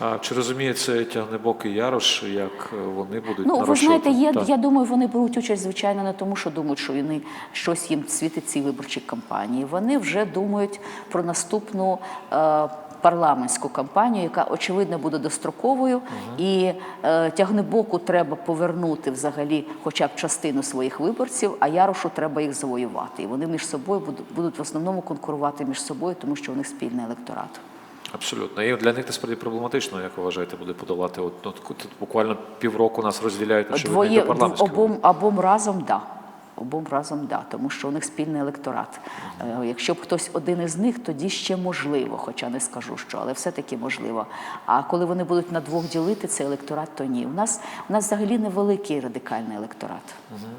А чи розуміє це тягнебокий Ярош, як е, вони будуть Ну, ви знаєте, є, я думаю, вони беруть участь, звичайно, не тому, що думають, що вони щось їм світить цій виборчій кампанії. Вони вже думають про наступну. Е, Парламентську кампанію, яка очевидно буде достроковою, і е, тягнебоку треба повернути взагалі, хоча б частину своїх виборців, а Ярошу треба їх завоювати. І вони між собою будуть, будуть в основному конкурувати між собою, тому що у них спільний електорат. Абсолютно. І для них насправді проблематично, як ви вважаєте, буде подолати. От, от тут буквально півроку нас розділяють очевидно, Двоє до обом, обом разом да. Обом разом да, тому що у них спільний електорат. Е, Якщо б хтось один із них, тоді ще можливо, хоча не скажу що, але все-таки можливо. А коли вони будуть на двох ділити цей електорат, то ні. У нас у нас взагалі невеликий радикальний електорат. Мгм.